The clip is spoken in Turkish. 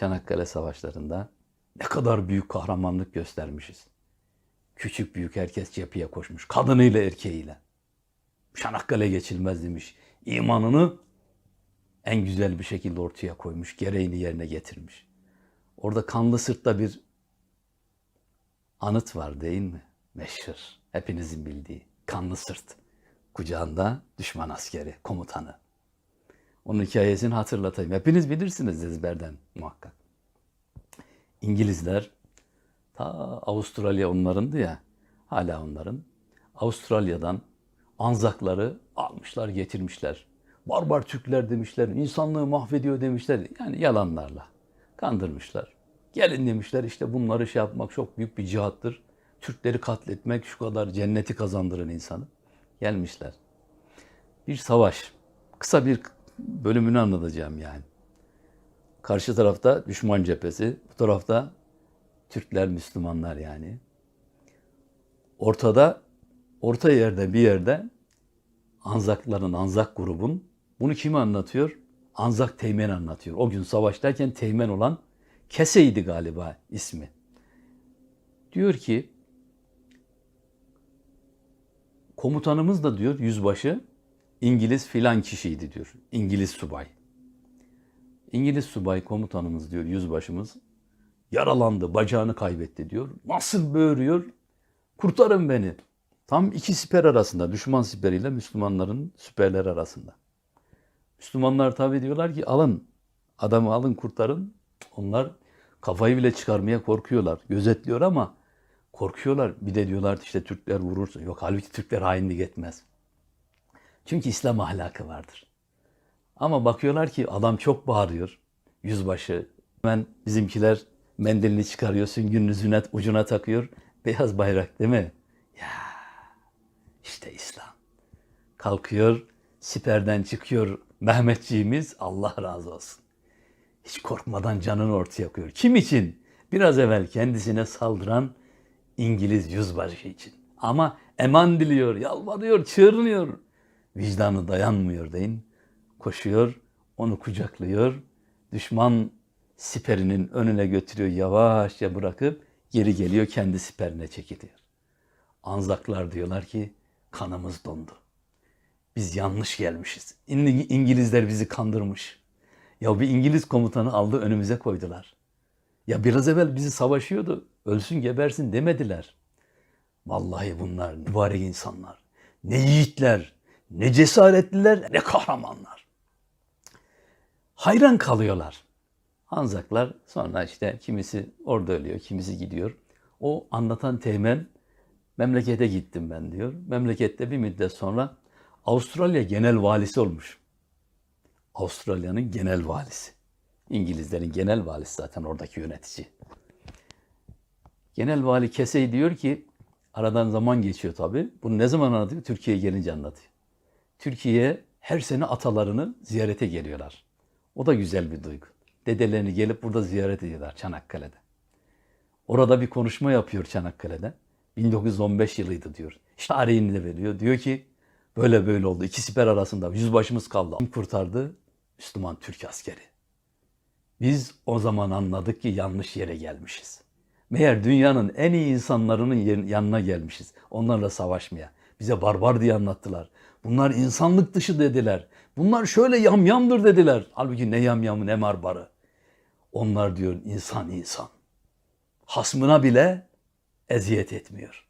Çanakkale Savaşları'nda ne kadar büyük kahramanlık göstermişiz. Küçük büyük herkes cepheye koşmuş. Kadınıyla erkeğiyle. Çanakkale geçilmez demiş. İmanını en güzel bir şekilde ortaya koymuş. Gereğini yerine getirmiş. Orada kanlı sırtta bir anıt var değil mi? Meşhur. Hepinizin bildiği. Kanlı sırt. Kucağında düşman askeri, komutanı. Onun hikayesini hatırlatayım. Hepiniz bilirsiniz ezberden muhakkak. İngilizler ta Avustralya onlarındı ya. Hala onların. Avustralya'dan Anzakları almışlar getirmişler. Barbar Türkler demişler. insanlığı mahvediyor demişler. Yani yalanlarla kandırmışlar. Gelin demişler işte bunları şey yapmak çok büyük bir cihattır. Türkleri katletmek şu kadar cenneti kazandırın insanı. Gelmişler. Bir savaş. Kısa bir bölümünü anlatacağım yani. Karşı tarafta düşman cephesi, bu tarafta Türkler, Müslümanlar yani. Ortada, orta yerde bir yerde Anzakların, Anzak grubun bunu kimi anlatıyor? Anzak Teğmen anlatıyor. O gün savaştayken Teğmen olan Kese'ydi galiba ismi. Diyor ki komutanımız da diyor yüzbaşı İngiliz filan kişiydi diyor. İngiliz subay. İngiliz subay komutanımız diyor yüzbaşımız yaralandı, bacağını kaybetti diyor. Nasıl böğürüyor? Kurtarın beni. Tam iki siper arasında, düşman siperiyle Müslümanların siperler arasında. Müslümanlar tabi diyorlar ki alın, adamı alın kurtarın. Onlar kafayı bile çıkarmaya korkuyorlar. Gözetliyor ama korkuyorlar. Bir de diyorlar işte Türkler vurursa. Yok halbuki Türkler hainlik etmez. Çünkü İslam ahlakı vardır. Ama bakıyorlar ki adam çok bağırıyor. Yüzbaşı. Hemen bizimkiler mendilini çıkarıyor, süngünün ucuna takıyor. Beyaz bayrak değil mi? Ya işte İslam. Kalkıyor, siperden çıkıyor Mehmetçiğimiz. Allah razı olsun. Hiç korkmadan canını ortaya koyuyor. Kim için? Biraz evvel kendisine saldıran İngiliz yüzbaşı için. Ama eman diliyor, yalvarıyor, çığırınıyor. Vicdanı dayanmıyor deyin. Koşuyor, onu kucaklıyor. Düşman siperinin önüne götürüyor, yavaşça bırakıp geri geliyor, kendi siperine çekiliyor. Anzaklar diyorlar ki kanımız dondu. Biz yanlış gelmişiz. İng- İngilizler bizi kandırmış. Ya bir İngiliz komutanı aldı önümüze koydular. Ya biraz evvel bizi savaşıyordu. Ölsün gebersin demediler. Vallahi bunlar mübarek insanlar. Ne yiğitler, ne cesaretliler, ne kahramanlar. Hayran kalıyorlar. Anzaklar sonra işte kimisi orada ölüyor, kimisi gidiyor. O anlatan teğmen memlekete gittim ben diyor. Memlekette bir müddet sonra Avustralya genel valisi olmuş. Avustralya'nın genel valisi. İngilizlerin genel valisi zaten oradaki yönetici. Genel vali Kesey diyor ki aradan zaman geçiyor tabii. Bunu ne zaman anlatıyor? Türkiye'ye gelince anlatıyor. Türkiye'ye her sene atalarını ziyarete geliyorlar. O da güzel bir duygu. Dedelerini gelip burada ziyaret ediyorlar Çanakkale'de. Orada bir konuşma yapıyor Çanakkale'de. 1915 yılıydı diyor. İşte tarihini de veriyor. Diyor ki böyle böyle oldu. İki siper arasında yüzbaşımız kaldı. Kim kurtardı? Müslüman Türk askeri. Biz o zaman anladık ki yanlış yere gelmişiz. Meğer dünyanın en iyi insanlarının yanına gelmişiz. Onlarla savaşmaya. Bize barbar diye anlattılar. Bunlar insanlık dışı dediler. Bunlar şöyle yamyamdır dediler. Halbuki ne yamyamı ne barbarı. Onlar diyor insan insan. Hasmına bile eziyet etmiyor.